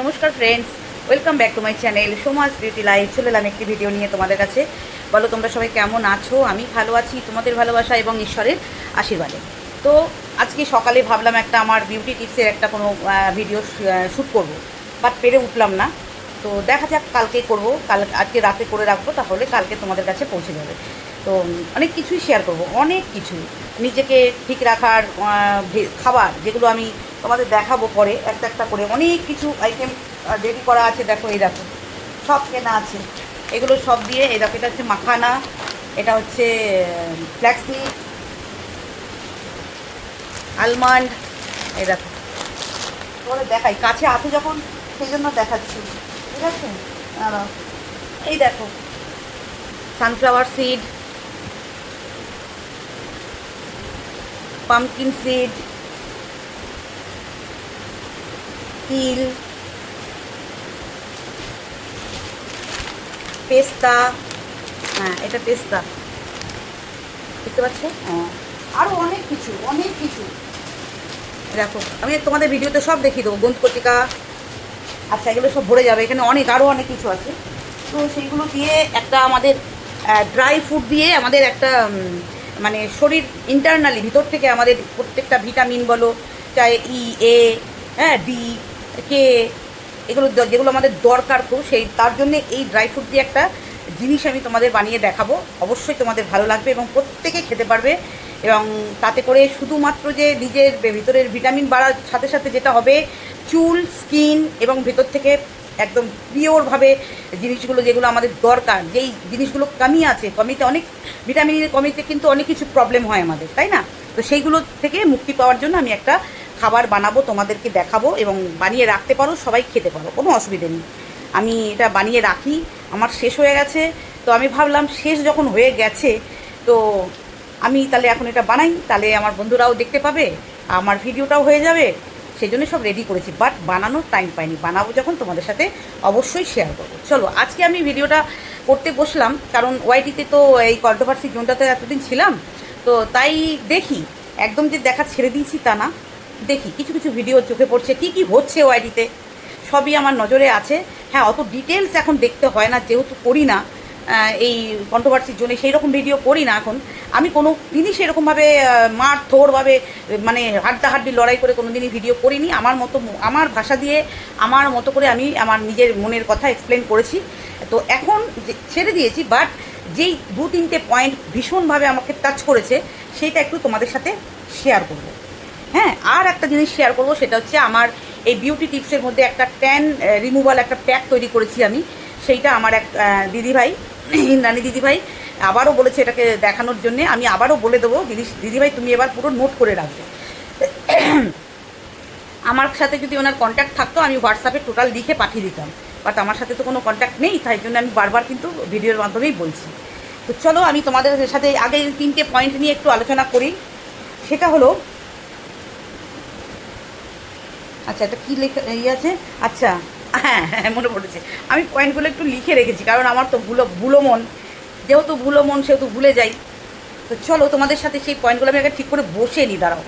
নমস্কার friends welcome back to my channel Soma's beauty life চলে এলাম একটি ভিডিও নিয়ে তোমাদের কাছে। বলো, তোমরা সবাই কেমন আছো? আমি ভালো আছি, তোমাদের ভালোবাসা এবং ঈশ্বরের আশীর্বাদে। তো আজকে সকালে ভাবলাম একটা আমার বিউটি টিপসের একটা কোনো ভিডিও শ্যুট করব। বাট পেরে উঠলাম না। তো দেখা যাক, কালকে করব। কাল, আজকে রাতে করে রাখব, তাহলে কালকে তোমাদের কাছে পৌঁছে যাবে। তো অনেক কিছুই শেয়ার করব। অনেক কিছু নিজেকে ঠিক রাখার খাবার যেগুলো আমি তোমাদের দেখাবো পরে, একটা একটা করে অনেক কিছু আইটেম রেডি করা আছে, দেখো এই দেখো। সব কেনা আছে। এগুলো সব দিয়ে এই দেখো, এটা হচ্ছে মাখানা, এটা হচ্ছে ফ্ল্যাক্সি আলমন্ড এই দেখো। তোমাদের দেখাই, কাছে আছে যখন, সেই জন্য দেখাচ্ছি। ঠিক আছে? এই দেখো সানফ্লাওয়ার সিড পামকিন সিড তিল পেস্তা হ্যাঁ এটা পেস্তা দেখতে পাচ্ছ? হ্যাঁ। আরও অনেক কিছু অনেক কিছু। দেখো, আমি তোমাদের ভিডিওতে সব দেখিয়ে দেবো। গন্ধ কটিকা আচ্ছা এগুলো সব ভরে যাবে। এখানে অনেক আরও অনেক কিছু আছে। তো সেইগুলো দিয়ে একটা আমাদের ড্রাই ফ্রুট দিয়ে আমাদের একটা মানে শরীর ইন্টারনালি ভিতর থেকে আমাদের প্রত্যেকটা ভিটামিন বলো, চাই ই এ হ্যাঁ ডি কে এগুলো যেগুলো আমাদের দরকার খুব সেই, তার জন্য এই ড্রাই ফ্রুট দিয়ে একটা জিনিস আমি তোমাদের বানিয়ে দেখাবো। অবশ্যই তোমাদের ভালো লাগবে এবং প্রত্যেকে খেতে পারবে। এবং তাতে করে শুধুমাত্র যে নিজের ভিতরের ভিটামিন বাড়ার সাথে সাথে যেটা হবে, চুল, স্কিন এবং ভেতর থেকে একদম পিওরভাবে জিনিসগুলো যেগুলো আমাদের দরকার, যেই জিনিসগুলো কমি আছে, কমিতে অনেক ভিটামিনের কমিতে কিন্তু অনেক কিছু প্রবলেম হয় আমাদের, তাই না? তো সেইগুলো থেকে মুক্তি পাওয়ার জন্য আমি একটা খাবার বানাবো, তোমাদেরকে দেখাবো এবং বানিয়ে রাখতে পারো, সবাই খেতে পারো, কোনো অসুবিধে নেই। আমি এটা বানিয়ে রাখি, আমার শেষ হয়ে গেছে, তো আমি ভাবলাম শেষ যখন হয়ে গেছে, তো আমি তাহলে এখন এটা বানাই, তাহলে আমার বন্ধুরাও দেখতে পাবে, আমার ভিডিওটাও হয়ে যাবে। সেই জন্য সব রেডি করেছি বাট বানানোর টাইম পাইনি। বানাবো যখন তোমাদের সাথে অবশ্যই শেয়ার করব। চলো, আজকে আমি ভিডিওটা করতে বসলাম, কারণ ওয়াইটিতে তো এই কন্ট্রোভার্সি জোনটাতে এতদিন ছিলাম, তো তাই দেখি, একদম যে দেখা ছেড়ে দিয়েছি তা না। দেখি, কিছু কিছু ভিডিও চোখে পড়ছে, কী কী হচ্ছে ওয়াইটিতে সবই আমার নজরে আছে। হ্যাঁ অত ডিটেলস এখন দেখতে হয় না, যেহেতু করি না এই কন্ট্রোভার্সির জন্য সেই রকম ভিডিও করি না এখন। আমি কোনো দিনই সেরকমভাবে মার থোরভাবে মানে হাড্ডাহাড্ডি লড়াই করে কোনো দিনই ভিডিও করিনি। আমার মতো, আমার ভাষা দিয়ে, আমার মতো করে আমি আমার নিজের মনের কথা এক্সপ্লেন করেছি। তো এখন ছেড়ে দিয়েছি বাট যেই দু তিনটে পয়েন্ট ভীষণভাবে আমাকে টাচ করেছে, সেইটা একটু তোমাদের সাথে শেয়ার করব। হ্যাঁ আর একটা জিনিস শেয়ার করব, সেটা হচ্ছে আমার এই বিউটি টিপসের মধ্যে একটা ট্যান রিমুভাল একটা প্যাক তৈরি করেছি আমি। সেইটা আমার এক দিদিভাই ইন্দ্রাণী দিদিভাই আবারও বলেছে এটাকে দেখানোর জন্যে। আমি আবারও বলে দেবো দিদি দিদিভাই, তুমি এবার পুরো নোট করে রাখবে। আমার সাথে যদি ওনার কন্ট্যাক্ট থাকতো, আমি হোয়াটসঅ্যাপে টোটাল লিখে পাঠিয়ে দিতাম। বাট আমার সাথে তো কোনো কন্ট্যাক্ট নেই, তাই জন্য আমি বারবার কিন্তু ভিডিওর মাধ্যমেই বলছি। তো চলো, আমি তোমাদের সাথে আগে তিনটে পয়েন্ট নিয়ে একটু আলোচনা করি। সেটা হলো আচ্ছা এটা কী লেখা ইয়ে আছে? আচ্ছা হ্যাঁ হ্যাঁ মনে পড়েছে। আমি পয়েন্টগুলো একটু লিখে রেখেছি, কারণ আমার তো ভুলো ভুলো মন। যেহেতু ভুলো মন, সেহেতু ভুলে যাই। তো চলো, তোমাদের সাথে সেই পয়েন্টগুলো আমি আগে ঠিক করে বসে নিই দাঁড়াও।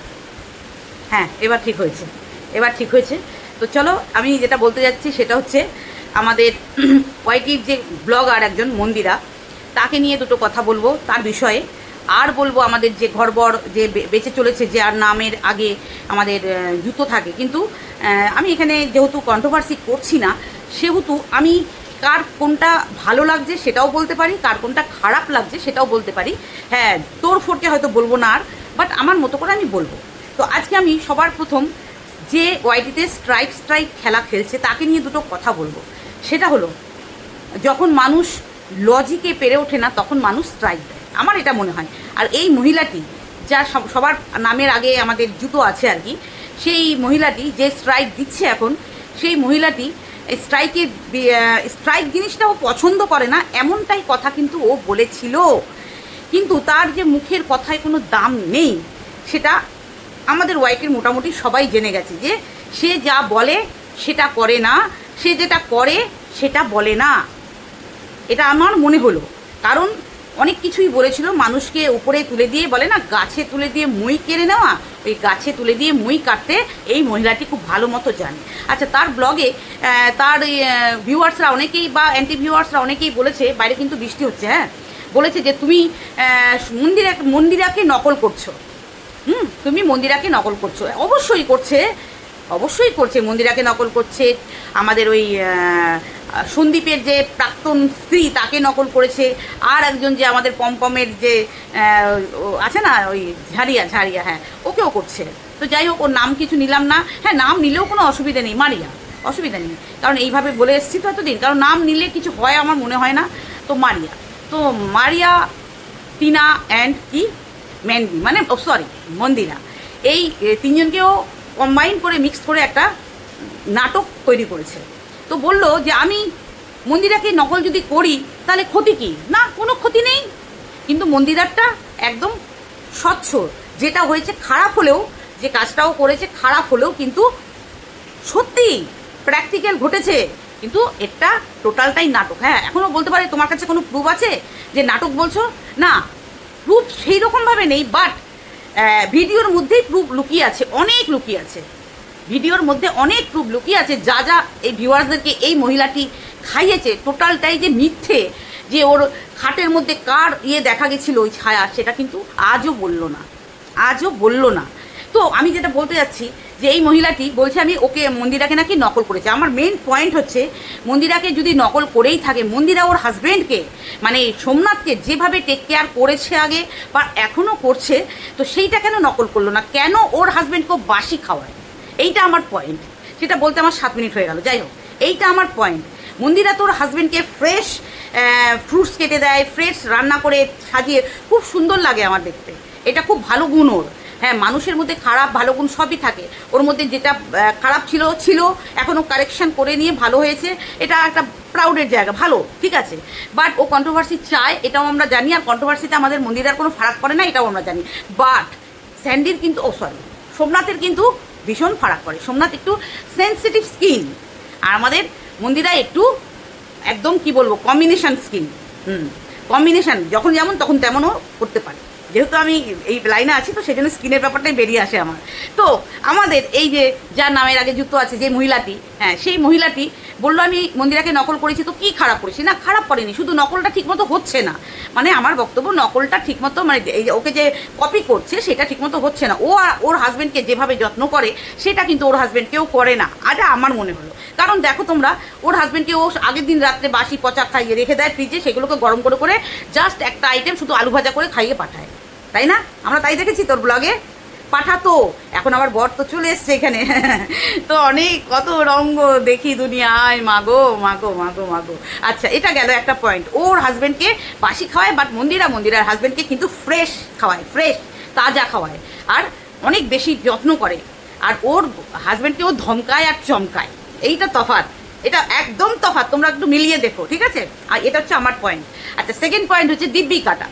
হ্যাঁ এবার ঠিক হয়েছে। এবার ঠিক হয়েছে। তো চলো, আমি যেটা বলতে যাচ্ছি সেটা হচ্ছে, আমাদের ওয়াইটির যে ব্লগার একজন মন্দিরা, তাকে নিয়ে দুটো কথা বলব তার বিষয়ে। আর বলব আমাদের যে ঘরবর যে বেঁচে চলেছে, যে আর নামের আগে আমাদের জুতো থাকে। কিন্তু আমি এখানে যেহেতু কন্ট্রোভার্সি করছি না, সেহেতু আমি কার কোনটা ভালো লাগছে সেটাও বলতে পারি, কার কোনটা খারাপ লাগছে সেটাও বলতে পারি। হ্যাঁ তোর ফোরকে হয়তো বলব না আর বাট আমার মতো করে আমি বলব। তো আজকে আমি সবার প্রথম যে ওয়াইটিতে স্ট্রাইক স্ট্রাইক খেলা খেলছে, তাকে নিয়ে দুটো কথা বলব। সেটা হলো, যখন মানুষ লজিকে পেরে ওঠে না, তখন মানুষ স্ট্রাইক দেয়। আমার এটা মনে হয়। আর এই মহিলাটি, যা সব- সবার নামের আগে আমাদের জুতো আছে আর কি, সেই মহিলাটি যে স্ট্রাইক দিচ্ছে এখন, সেই মহিলাটি স্ট্রাইকের স্ট্রাইক জিনিসটাও পছন্দ করে না, এমনটাই কথা কিন্তু ও বলেছিল। কিন্তু তার যে মুখের কথায় কোনো দাম নেই, সেটা আমাদের ওয়াইফের মোটামুটি সবাই জেনে গেছে যে সে যা বলে সেটা করে না, সে যেটা করে সেটা বলে না। এটা আমার মনে হলো। কারণ অনেক কিছুই বলেছিল। মানুষকে উপরে তুলে দিয়ে বলে না, গাছে তুলে দিয়ে মই কেড়ে নেওয়া, ওই গাছে তুলে দিয়ে মই কাটতে এই মহিলাটি খুব ভালো মতো জানে। আচ্ছা তার ব্লগে তার ভিউয়ার্সরা অনেকেই বা অ্যান্টি ভিউয়ার্সরা অনেকেই বলেছে, বাইরে কিন্তু বৃষ্টি হচ্ছে হ্যাঁ? বলেছে যে, তুমি মন্দিরা, মন্দিরাকে নকল করছ। হুম, তুমি মন্দিরাকে নকল করছ। অবশ্যই করছে অবশ্যই করছে, মন্দিরাকে নকল করছে। আমাদের ওই সন্দীপের যে প্রাক্তন স্ত্রী তাকে নকল করেছে, আর একজন যে আমাদের পমপমের যে আছে না, ওই ঝাড়িয়া ঝাড়িয়া হ্যাঁ ওকেও করছে। তো যাই হোক, ওর নাম কিছু নিলাম না। হ্যাঁ নাম নিলেও কোনো অসুবিধা নেই, মারিয়া, অসুবিধা নেই। কারণ এইভাবে বলে এসেছি তো এতদিন। কারণ নাম নিলে কিছু হয় আমার মনে হয় না। তো মারিয়া তো মারিয়া, টিনা অ্যান্ড কি? ম্যান্ডি মানে সরি মন্দিরা। এই তিনজনকেও কম্বাইন করে মিক্স করে একটা নাটক তৈরি করেছে। তো বলল যে আমি মন্দিরাকে নকল যদি করি, তাহলে ক্ষতি কি? না, কোনো ক্ষতি নেই। কিন্তু মন্দিরারটা একদম স্বচ্ছ। যেটা হয়েছে খারাপ হলেও, যে কাজটাও করেছে খারাপ হলেও কিন্তু সত্যি প্র্যাকটিক্যাল ঘটেছে। কিন্তু এটা টোটালটাই নাটক। হ্যাঁ এখনও বলতে পারে, তোমার কাছে কোনো প্রুফ আছে যে নাটক বলছো? না প্রুফ সেই রকমভাবে নেই বাট ভিডিওর মধ্যেই প্রুফ লুকিয়ে আছে, অনেক লুকিয়ে আছে। ভিডিওর মধ্যে অনেক প্রুফ লুকিয়ে আছে। যা যা এই ভিউয়ার্সদেরকে এই মহিলাটি খাইয়েছে, টোটালটাই যে মিথ্যে, যে ওর খাটের মধ্যে কার ইয়ে দেখা গেছিল ওই ছায়া, সেটা কিন্তু আজও বলল না। আজও বলল না। তো আমি যেটা বলতে যাচ্ছি যে এই মহিলাটি বলছে আমি ওকে মন্দিরাকে নাকি নকল করেছে। আমার মেন পয়েন্ট হচ্ছে মন্দিরাকে যদি নকল করেই থাকে, মন্দিরা ওর হাজব্যান্ডকে মানে সোমনাথকে যেভাবে টেক কেয়ার করেছে আগে বা এখনও করছে, তো সেইটা কেন নকল করল না? কেন ওর হাজব্যান্ডকেও বাসি খাওয়ায়? এইটা আমার পয়েন্ট সেটা বলতে আমার সাত মিনিট হয়ে গেল। যাই হোক, এইটা আমার পয়েন্ট মন্দিরা তোর হাজব্যান্ডকে ফ্রেশ ফ্রুটস কেটে দেয় ফ্রেশ রান্না করে সাজিয়ে, খুব সুন্দর লাগে আমার দেখতে। এটা খুব ভালো গুণ ওর। হ্যাঁ মানুষের মধ্যে খারাপ, ভালো গুণ সবই থাকে। ওর মধ্যে যেটা খারাপ ছিল ছিল এখনও কারেকশন করে নিয়ে ভালো হয়েছে। এটা একটা প্রাউডের জায়গা, ভালো, ঠিক আছে? বাট ও কন্ট্রোভার্সি চায়, এটাও আমরা জানি, আর কন্ট্রোভার্সিতে আমাদের মন্দিরের কোনো ফারাক পড়ে না, এটাও আমরা জানি। বাট স্যান্ডির কিন্তু, ও সরি সোমনাথের কিন্তু ভীষণ ফারাক পড়ে সোমনাথ একটু সেন্সিটিভ স্কিন আর আমাদের মন্দিরা একটু একদম কি বলব কম্বিনেশান স্কিন হুম কম্বিনেশন যখন যেমন তখন তেমনও করতে পারে। যেহেতু আমি এই লাইনে আছি, তো সেই জন্য স্কিনের ব্যাপারটাই বেরিয়ে আসে আমার। তো আমাদের এই যে, যার নামের আগে যুক্ত আছে যে মহিলাটি হ্যাঁ সেই মহিলাটি বলল, আমি মন্দিরাকে নকল করেছি, তো কি খারাপ করেছি? না, খারাপ করেনি, শুধু নকলটা ঠিকমতো হচ্ছে না। মানে আমার বক্তব্য, নকলটা ঠিকমতো মানে এই ওকে যে কপি করছে, সেটা ঠিকমতো হচ্ছে না। ও ওর হাজব্যান্ডকে যেভাবে যত্ন করে, সেটা কিন্তু ওর হাজব্যান্ডকেও করে না। এটা আমার মনে হলো। কারণ দেখো তোমরা, ওর হাজব্যান্ডকে ও আগের দিন রাত্রে বাসি পচা খাইয়ে রেখে দেয় ফ্রিজে সেগুলোকে গরম করে করে জাস্ট একটা আইটেম শুধু আলু ভাজা করে খাইয়ে পাঠায়। তাই না? আমরা তাই দেখেছি তোর ব্লগে পাঠাতো। এখন আবার বর তো চলে এসছে এখানে। তো অনেক, কত রঙ্গ দেখি দুনিয়ায় মাগো মাগো মাগো মাগো আচ্ছা এটা গেল একটা পয়েন্ট ওর হাজব্যান্ডকে বাসি খাওয়ায় বাট মন্দিরা মন্দিরার হাজব্যান্ডকে কিন্তু ফ্রেশ খাওয়ায় ফ্রেশ তাজা খাওয়ায়। আর অনেক বেশি যত্ন করে। আর ওর হাজব্যান্ডকে ও ধমকায় আর চমকায়। এইটা তফাৎ। এটা একদম তফাৎ। তোমরা একটু মিলিয়ে দেখো, ঠিক আছে? আর এটা হচ্ছে আমার পয়েন্ট আচ্ছা সেকেন্ড পয়েন্ট হচ্ছে দিব্যি কাটা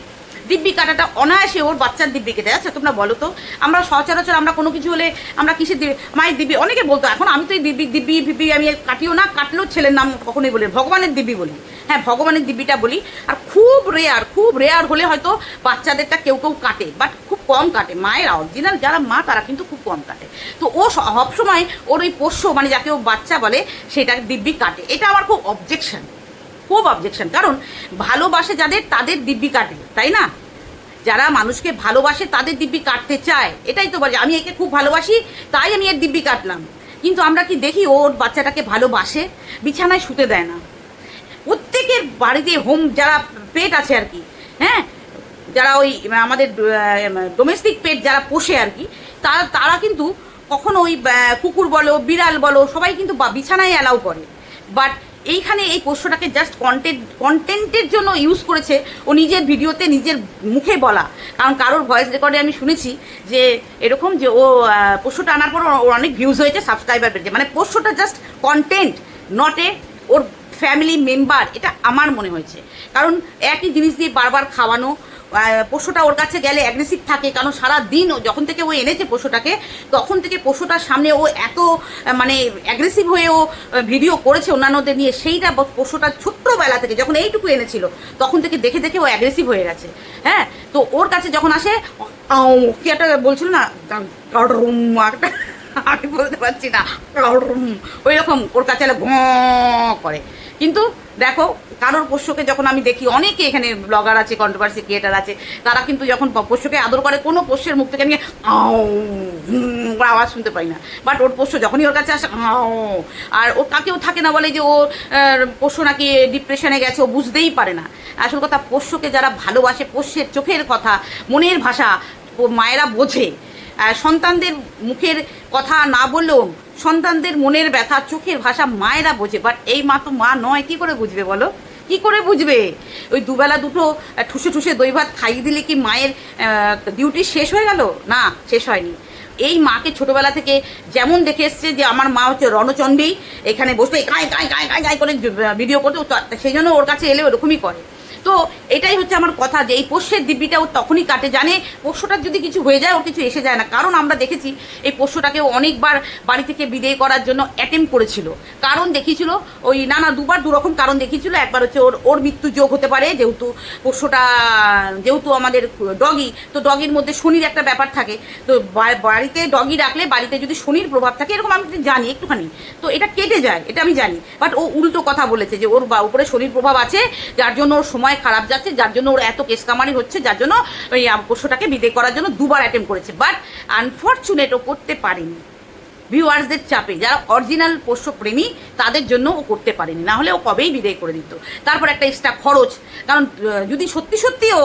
দিব্যি কাটাটা অনায়াসে ওর বাচ্চার দিব্যি কেটে। আচ্ছা তোমরা বলো তো, আমরা সচরাচর আমরা কোনো কিছু হলে আমরা কিসের দিবি মায়ের দিব্যি, অনেকে বলতো, এখন আমি তো এই দিব্যি দিব্যি, ফিব্বি আমি কাটিও না, কাটলেও ছেলের নাম কখনোই বলি ভগবানের দিব্যি বলি। হ্যাঁ ভগবানের দিব্যিটা বলি। আর খুব রেয়ার খুব রেয়ার হলে হয়তো বাচ্চাদেরটা কেউ কেউ কাটে বাট খুব কম কাটে। মায়ের অরিজিনাল যারা মা, তারা কিন্তু খুব কম কাটে। তো ও সবসময় ওর ওই পোষ্য মানে যাকে ও বাচ্চা বলে সেটা দিব্যি কাটে। এটা আমার খুব অবজেকশন খুব অবজেকশন কারণ ভালোবাসে যাদের, তাদের দিব্যি কাটে, তাই না? যারা মানুষকে ভালোবাসে, তাদের দিব্যি কাটতে চায়। এটাই তো বলে, আমি একে খুব ভালোবাসি, তাই আমি এর দিব্যি কাটলাম। কিন্তু আমরা কি দেখি ওর বাচ্চাটাকে ভালোবাসে, বিছানায় শুতে দেয় না। প্রত্যেকের বাড়িতে হোম যারা পেট আছে আর কি হ্যাঁ? যারা ওই আমাদের ডোমেস্টিক পেট যারা পোষে আর কি তারা তারা কিন্তু কখনো ওই কুকুর বলো, বিড়াল বলো, সবাই কিন্তু বিছানায় অ্যালাউ করে। বাট এইখানে এই পোষ্যটাকে জাস্ট কন্টেন্ট কন্টেন্টের জন্য ইউজ করেছে ও নিজের ভিডিওতে নিজের মুখে বলা। কারণ কারোর ভয়েস রেকর্ডে আমি শুনেছি যে এরকম যে ও পোষ্যটা আনার পর ওর অনেক ভিউজ হয়েছে সাবস্ক্রাইবার পেয়েছে মানে পোষ্যটা জাস্ট কন্টেন্ট নট এ ওর ফ্যামিলি মেম্বার এটা আমার মনে হয়েছে। কারণ একই জিনিস দিয়ে বারবার খাওয়ানো পোষ্যটা ওর কাছে গেলে অ্যাগ্রেসিভ থাকে, কারণ সারা দিন যখন থেকে ও এনেছে পোষ্যটাকে তখন থেকে পোষ্যটার সামনে ও এত মানে অ্যাগ্রেসিভ হয়ে ও ভিডিও করেছে অন্যান্যদের নিয়ে, সেইটা পোষ্যটা ছোট্টবেলা থেকে যখন এইটুকু এনেছিল, তখন থেকে দেখে দেখে ও অ্যাগ্রেসিভ হয়ে গেছে। হ্যাঁ? তো ওর কাছে যখন আসে কি একটা বলছিল না একটা আমি বলতে পারছি না। ওই রকম ওর কাছে ঘঁ করে। কিন্তু দেখো, কারোর পোষ্যকে যখন আমি দেখি, অনেকে এখানে ব্লগার আছে কন্ট্রোভার্সি ক্রিয়েটার আছে, তারা কিন্তু যখন পোষ্যকে আদর করে, কোনো পোষ্যের মুখ থেকে নিয়ে আও আওয়াজ শুনতে পাই না। বাট ওর পোষ্য যখনই ওর কাছে আসে আর ও কাকেও থাকে না বলে যে ও পোষ্য নাকি ডিপ্রেশনে গেছে, ও বুঝতেই পারে না। আসল কথা, পোষ্যকে যারা ভালোবাসে, পোষ্যের চোখের কথা, মনের ভাষা মায়েরা বোঝে। সন্তানদের মুখের কথা না বললেও সন্তানদের মনের ব্যথা, চোখের ভাষা মায়েরা বোঝে। বাট এই মা তো মা নয়, কি করে বুঝবে বলো? কি করে বুঝবে? ওই দুবেলা দুটো ঠুসে ঠুসে দই ভাত খাইয়ে দিলে কি মায়ের ডিউটি শেষ হয়ে গেল? না, শেষ হয়নি। এই মাকে ছোটবেলা থেকে যেমন দেখে এসছে যে আমার মা হচ্ছে রণচণ্ডী, এখানে বসে গায়ে গায়ে গায়ে গায়ে গায়ে করে ভিডিও করতে সেই জন্য ওর কাছে এলে ওরকমই করে। তো এটাই হচ্ছে আমার কথা যে এই পোষ্যের দিব্যিটা ও তখনই কাটে জানে, পোষ্যটার যদি কিছু হয়ে যায় ওর কিছু এসে যায় না। কারণ আমরা দেখেছি এই পোষ্যটাকে অনেকবার বাড়ি থেকে বিদেয় করার জন্য অ্যাটেম্প করেছিল। কারণ দেখিয়েছিল, ওই না না দুবার দুরকম কারণ দেখিয়েছিল, একবার হচ্ছে ওর ওর মৃত্যু যোগ হতে পারে, যেহেতু পোষ্যটা, যেহেতু আমাদের ডগি তো ডগির মধ্যে শনির একটা ব্যাপার থাকে। তো বাড়িতে ডগি রাখলে বাড়িতে যদি শনির প্রভাব থাকে, এরকম আমি জানি, একটুখানি। তো এটা কেটে যায়, এটা আমি জানি। বাট ও উল্টো কথা বলেছে যে ওর বা- উপরে শনির প্রভাব আছে, যার জন্য ওর সময় খারাপ যাচ্ছে, যার জন্য ওর এত কেস কামারি হচ্ছে, যার জন্য ওই পোষ্যটাকে বিদে করার জন্য দুবার অ্যাটেম্প করেছে। বাট আনফর্চুনেট ও করতে পারেনি। ভিউয়ার্সদের চাপে, যারা অরিজিনাল পোষ্য প্রেমী, তাদের জন্য ও করতে পারেনি। না হলে ও কবেই বিদায় করে দিত। তারপর একটা এক্সট্রা খরচ। কারণ যদি সত্যি সত্যিও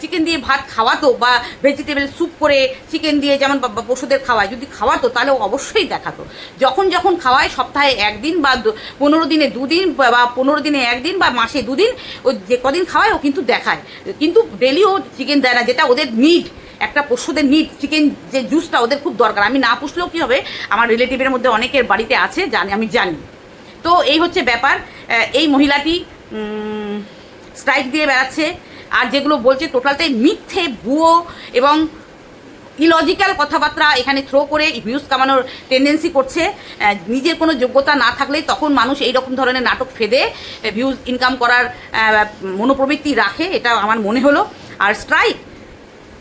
চিকেন দিয়ে ভাত খাওয়াতো বা ভেজিটেবল স্যুপ করে চিকেন দিয়ে যেমন পশুদের খাওয়ায়, যদি খাওয়াতো, তাহলে ও অবশ্যই দেখাতো। যখন যখন খাওয়ায়, সপ্তাহে একদিন বা পনেরো দিনে দুদিন বা পনেরো দিনে একদিন বা মাসে দুদিন, ও যে কদিন খাওয়ায়, ও কিন্তু দেখায়। কিন্তু ডেলি ও চিকেন দেয় না, যেটা ওদের নিড একটা পশুদের নিড চিকেন যে জুসটা ওদের খুব দরকার। আমি না পুষলেও কী হবে? আমার রিলেটিভের মধ্যে অনেকের বাড়িতে আছে, জানি, আমি জানি। তো এই হচ্ছে ব্যাপার। এই মহিলাটি স্ট্রাইক দিয়ে বেড়াচ্ছে। আর যেগুলো বলছে টোটালটাই মিথ্যে, ভুয়ো এবং ইলজিক্যাল কথাবার্তা এখানে থ্রো করে ভিউজ কামানোর টেন্ডেন্সি করছে। নিজের কোনো যোগ্যতা না থাকলেই তখন মানুষ এই রকম ধরনের নাটক ফেদে ভিউজ ইনকাম করার মনোপ্রবৃত্তি রাখে, এটা আমার মনে হলো। আর স্ট্রাইক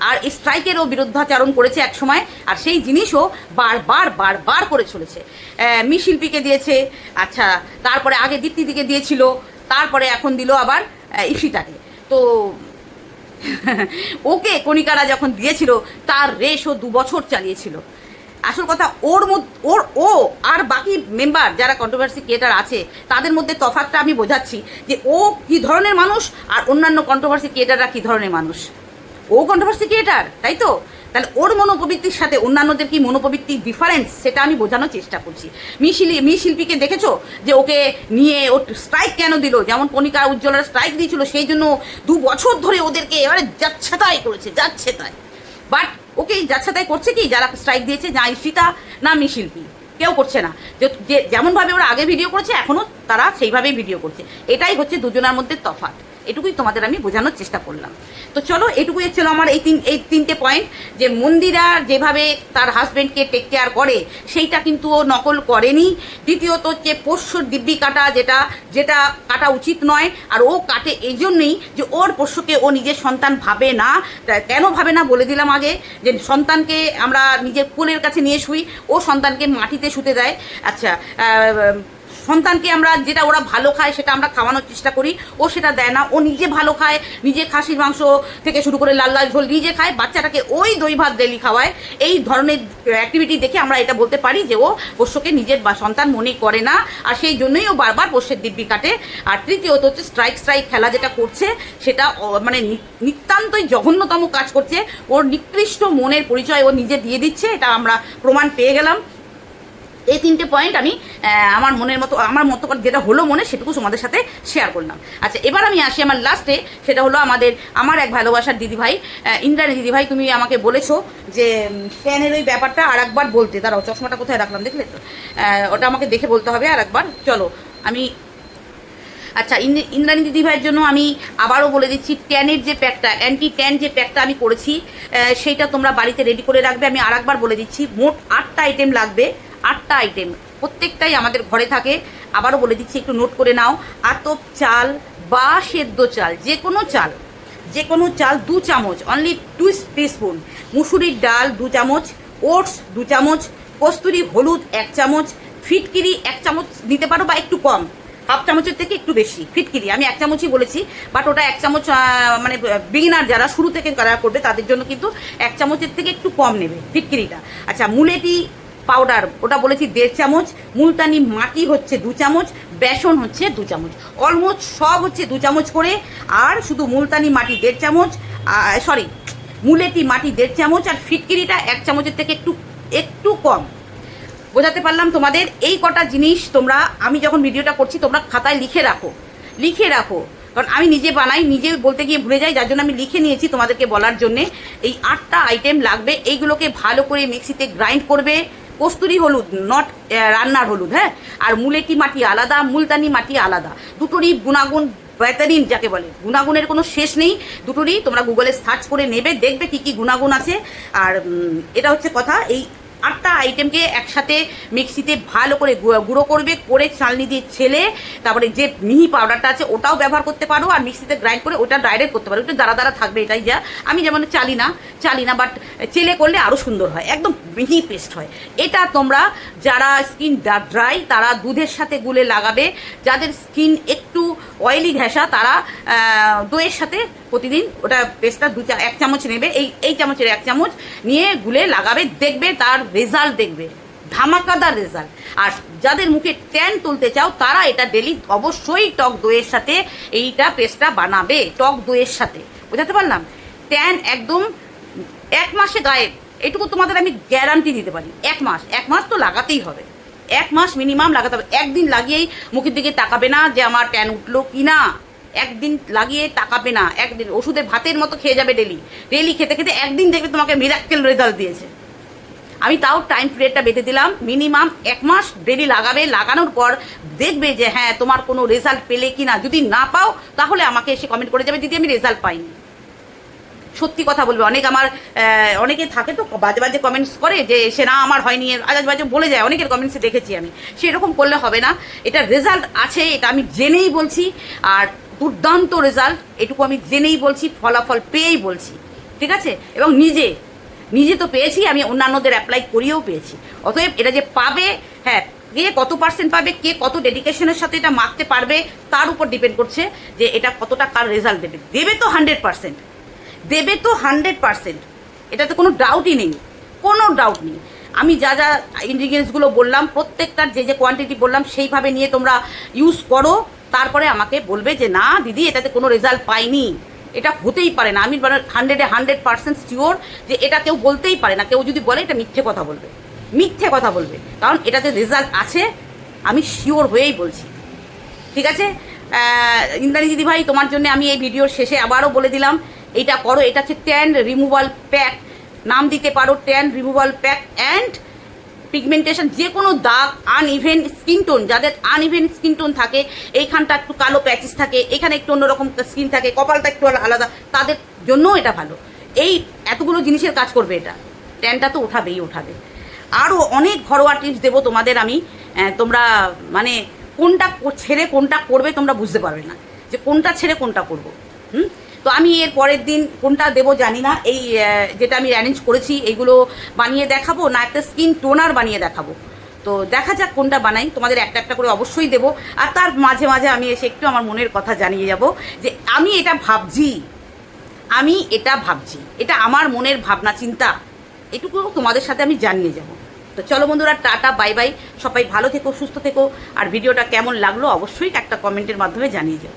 আর স্ট্রাইকেরও বিরুদ্ধাচারণ করেছে এক সময় আর সেই জিনিসও বারবার বারবার করে চলেছে। আহ, মি শিল্পীকে দিয়েছে আচ্ছা তারপরে আগে দীপ্তিদিকে দিয়েছিল তারপরে এখন দিল আবার ইফিটাকে তো ওকে কণিকারা যখন দিয়েছিল তার রেশ ও দু বছর চালিয়েছিল। আসল কথা ওর মধ্যে ওর ও আর বাকি মেম্বার যারা কন্ট্রোভার্সি ক্রিয়েটার আছে তাদের মধ্যে তফাৎটা আমি বোঝাচ্ছি যে ও কী ধরনের মানুষ আর অন্যান্য কন্ট্রোভার্সি ক্রিয়েটাররা কী ধরনের মানুষ। ও কন্ট্রোভার্সি ক্রিয়েটার তাই তো? তাহলে ওর মনোপ্রবৃত্তির সাথে অন্যান্যদের কি মনোপ্রবৃত্তির ডিফারেন্স সেটা আমি বোঝানোর চেষ্টা করছি। মি শিলি মি শিল্পীকে দেখেছ? যে ওকে নিয়ে ও স্ট্রাইক কেন দিল? যেমন কণিকা উজ্জ্বলার স্ট্রাইক দিয়েছিল, সেই জন্য দু বছর ধরে ওদেরকে এবারে যাচ্ছে তাই করেছে যাচ্ছে তাই বাট ওকে যাচ্ছে তাই করছে কি? যারা স্ট্রাইক দিয়েছে, না ইশিতা না মি শিল্পী। কেউ করছে না। যে যেমনভাবে ওরা আগে ভিডিও করেছে, এখনও তারা সেইভাবেই ভিডিও করছে। এটাই হচ্ছে দুজনের মধ্যে তফাৎ। এটুকুই তোমাদের আমি বোঝানোর চেষ্টা করলাম। তো চলো, এটুকুই ছিল আমার এই তিন এই তিনটে পয়েন্ট যে মন্দিরা যেভাবে তার হাজব্যান্ডকে টেক কেয়ার করে, সেইটা কিন্তু ও নকল করেনি। দ্বিতীয়ত হচ্ছে পোষ্যর দিব্যি কাটা যেটা যেটা কাটা উচিত নয়, আর ও কাটে এই জন্যই যে ওর পোষ্যকে ও নিজের সন্তান ভাবে না। কেন ভাবে না বলে দিলাম আগে, যে সন্তানকে আমরা নিজের কোলের কাছে নিয়ে শুই, ও সন্তানকে মাটিতে শুতে দেয়। আচ্ছা সন্তানকে আমরা যেটা ওরা ভালো খায়, সেটা আমরা খাওয়ানোর চেষ্টা করি। ও সেটা দেয় না, ও নিজে ভালো খায়, নিজে খাসির মাংস থেকে শুরু করে লাল লাল ঝোল নিজে খায়, বাচ্চাটাকে ওই দই ভাত ডেলি খাওয়ায়। এই ধরনের অ্যাক্টিভিটি দেখে আমরা এটা বলতে পারি যে ও পোষ্যকে নিজের বা সন্তান মনে করে না, আর সেই জন্যই ও বারবার পোষ্যের দিব্যি কাটে। আর তৃতীয়ত হচ্ছে স্ট্রাইক স্ট্রাইক খেলা যেটা করছে, সেটা মানে নিতান্তই জঘন্যতম কাজ করছে। ওর নিকৃষ্ট মনের পরিচয় ও নিজে দিয়ে দিচ্ছে, এটা আমরা প্রমাণ পেয়ে গেলাম। এই তিনটে পয়েন্ট আমি আমার মনের মতো, আমার মতো যেটা হলো মনে, সেটুকু তোমাদের সাথে শেয়ার করলাম। আচ্ছা এবার আমি আসি আমার লাস্টে সেটা হলো আমাদের, আমার এক ভালোবাসার দিদিভাই ইন্দ্রাণী দিদিভাই, তুমি আমাকে বলেছ যে ফ্যানের ওই ব্যাপারটা আর একবার বলতে। দাঁড়াও, চশমাটা কোথায় রাখলাম, দেখলে তো? ওটা আমাকে দেখে বলতে হবে আর একবার চলো, আমি আচ্ছা ইন্দ্র- ইন্দ্রাণী দিদিভাইয়ের জন্য আমি আবারও বলে দিচ্ছি ট্যানের যে প্যাকটা অ্যান্টি ট্যান যে প্যাকটা আমি করেছি সেইটা তোমরা বাড়িতে রেডি করে রাখবে। আমি আরেকবার বলে দিচ্ছি, মোট আটটা আইটেম লাগবে। আটটা আইটেম প্রত্যেকটাই আমাদের ঘরে থাকে। আবারও বলে দিচ্ছি, একটু নোট করে নাও। আতপ চাল বা সেদ্ধ চাল যে কোনো চাল যে কোনো চাল দু চামচ অনলি টু স্পুন মুসুরির ডাল দু চামচ, ওটস দু চামচ, কস্তুরি হলুদ এক চামচ, ফিটকিরি এক চামচ নিতে পারো বা একটু কম। হাফ চামচের থেকে একটু বেশি, ফিটকিরি। আমি এক চামচই বলেছি বাট ওটা এক চামচ মানে বিগিনার যারা শুরু থেকে করা করবে, তাদের জন্য কিন্তু এক চামচের থেকে একটু কম নেবে ফিটকিরিটা। আচ্ছা মুলেটি পাউডার ওটা বলেছি দেড় চামচ, মুলতানি মাটি হচ্ছে দু চামচ, বেসন হচ্ছে দু চামচ। অলমোস্ট সব হচ্ছে দু চামচ করে, আর শুধু মুলতানি মাটি দেড় চামচ সরি মুলেটি মাটি দেড় চামচ, আর ফিটকিরিটা এক চামচের থেকে একটু একটু কম। বোঝাতে পারলাম তোমাদের, এই কটা জিনিস তোমরা, আমি যখন ভিডিওটা করছি, তোমরা খাতায় লিখে রাখো লিখে রাখো। কারণ আমি নিজে বানাই, নিজে বলতে গিয়ে ভুলে যাই, যার জন্য আমি লিখে নিয়েছি তোমাদেরকে বলার জন্যে। এই আটটা আইটেম লাগবে, এইগুলোকে ভালো করে মিক্সিতে গ্রাইন্ড করবে কস্তুরি হলুদ নট রান্নার হলুদ হ্যাঁ? আর মুলেটি মাটি আলাদা, মুলতানি মাটি আলাদা। দুটোরই গুণাগুণ বেতারিন যাকে বলে। গুণাগুণের কোনো শেষ নেই, দুটোরই তোমরা গুগলে সার্চ করে নেবে, দেখবে কি কি গুণাগুণ আছে। আর এটা হচ্ছে কথা, এই আটটা আইটেমকে একসাথে মিক্সিতে ভালো করে গুঁড়ো করবে, করে চালনি দিয়ে ছেলে, তারপরে যে মিহি পাউডারটা আছে ওটাও ব্যবহার করতে পারো আর মিক্সিতে গ্রাইন্ড করে ওটা ডাইরেক্ট করতে পারো। একটু দাঁড়া দাঁড়া থাকবে এটাই যা। আমি যেমন চালি না চালি না বাট চেলে করলে আরও সুন্দর হয়, একদম মিহি পেস্ট হয়। এটা তোমরা যারা স্কিন ড্রাই তারা দুধের সাথে গুলে লাগাবে, যাদের স্কিন একটু অয়েলি ঘেঁষা তারা দইয়ের সাথে প্রতিদিন ওটা পেস্টটা দু এক চামচ নেবে। এই এই চামচের এক চামচ নিয়ে গুলে লাগাবে, দেখবে তার রেজাল্ট দেখবে। ধামাকাদার রেজাল্ট আর যাদের মুখে ট্যান তুলতে চাও, তারা এটা ডেলি অবশ্যই টক দইয়ের সাথে এইটা পেস্টটা বানাবে, টক দইয়ের সাথে। বোঝাতে পারলাম? ট্যান একদম এক মাসে গায়েব। এটুকু তোমাদের আমি গ্যারান্টি দিতে পারি। এক মাস। এক মাস তো লাগাতেই হবে। এক মাস মিনিমাম লাগাতে হবে। একদিন লাগিয়েই মুখের দিকে তাকাবে না যে আমার ট্যান উঠল কি না একদিন লাগিয়ে তাকাবে না। একদিন ওষুধের ভাতের মতো খেয়ে যাবে ডেলি ডেলি খেতে খেতে একদিন দেখবে তোমাকে মিরাক্কেল রেজাল্ট দিয়েছে। আমি তাও টাইম পিরিয়ডটা বেঁধে দিলাম। মিনিমাম এক মাস ডেলি লাগাবে। লাগানোর পর দেখবে যে হ্যাঁ তোমার কোনো রেজাল্ট পেলে কি না যদি না পাও, তাহলে আমাকে এসে কমেন্ট করে যাবে, দিদি, আমি রেজাল্ট পাইনি। সত্যি কথা বলবে। অনেক আমার অনেকে থাকে তো, বাজে বাজে কমেন্টস করে যে, সে না, আমার হয়নি। আজ বাজে বলে যায়, অনেকের কমেন্টসে দেখেছি আমি। সেরকম করলে হবে না। এটা রেজাল্ট আছে, এটা আমি জেনেই বলছি। আর দুর্দান্ত রেজাল্ট এটুকু আমি জেনেই বলছি, ফলাফল পেয়েই বলছি। ঠিক আছে? এবং নিজে নিজে তো পেয়েছি, আমি অন্যান্যদের অ্যাপ্লাই করিয়েও পেয়েছি। অতএব এটা যে পাবে হ্যাঁ কে কত পার্সেন্ট পাবে, কে কত ডেডিকেশনের সাথে এটা মাখতে পারবে, তার উপর ডিপেন্ড করছে যে এটা কতটা কার রেজাল্ট দেবে। দেবে তো হান্ড্রেড পার্সেন্ট দেবে তো হান্ড্রেড পার্সেন্ট এটাতে কোনো ডাউটই নেই। কোনো ডাউট নেই। আমি যা যা ইনগ্রিডিয়েন্টসগুলো বললাম প্রত্যেকটার যে যে কোয়ান্টিটি বললাম সেইভাবে নিয়ে তোমরা ইউজ করো। তারপরে আমাকে বলবে যে না দিদি এটাতে কোনো রেজাল্ট পাইনি। এটা হতেই পারে না। আমি হান্ড্রেডে হান্ড্রেড পার্সেন্ট শিওর যে এটা কেউ বলতেই পারে না। কেউ যদি বলে এটা মিথ্যে কথা বলবে। মিথ্যে কথা বলবে। কারণ এটাতে রেজাল্ট আছে আমি শিওর হয়েই বলছি। ঠিক আছে? আহ, ইন্দ্রাণী দিদি ভাই তোমার জন্য আমি এই ভিডিওর শেষে আবারও বলে দিলাম। এইটা করো, এটা হচ্ছে ট্যান রিমুভাল প্যাক নাম দিতে পারো tan removal pack and pigmentation যে কোনো দাগ আনইভেন স্কিন টোন যাদের আনইভেন স্কিন টোন থাকে, এইখানটা একটু কালো প্যাচিস থাকে, এখানে একটু অন্যরকম স্কিন থাকে, কপালটা একটু আলাদা, তাদের জন্যও এটা ভালো। এই এতগুলো জিনিসের কাজ করবে এটা। ট্যানটা তো ওঠাবেই ওঠাবে। আরও অনেক ঘরোয়া টিপস দেবো তোমাদের আমি। তোমরা মানে কোনটা ছেড়ে কোনটা করবে তোমরা বুঝতে পারবে না। যে কোনটা ছেড়ে কোনটা করব। হুম? তো আমি এর পরের দিন কোনটা দেবো জানি না। এই যেটা আমি অ্যারেঞ্জ করেছি, এইগুলো বানিয়ে দেখাবো, না একটা স্কিন টোনার বানিয়ে দেখাবো। তো দেখা যাক কোনটা বানাই। তোমাদের একটা একটা করে অবশ্যই দেবো। আর তার মাঝে মাঝে আমি এসে একটু আমার মনের কথা জানিয়ে যাব যে আমি এটা ভাবছি। আমি এটা ভাবছি। এটা আমার মনের ভাবনা, চিন্তা। এটুকু তোমাদের সাথে আমি জানিয়ে যাব। তো চলো বন্ধুরা, টাটা, বাই বাই। সবাই ভালো থেকো, সুস্থ থেকো। আর ভিডিওটা কেমন লাগল অবশ্যই একটা কমেন্টের মাধ্যমে জানিয়ে যাও।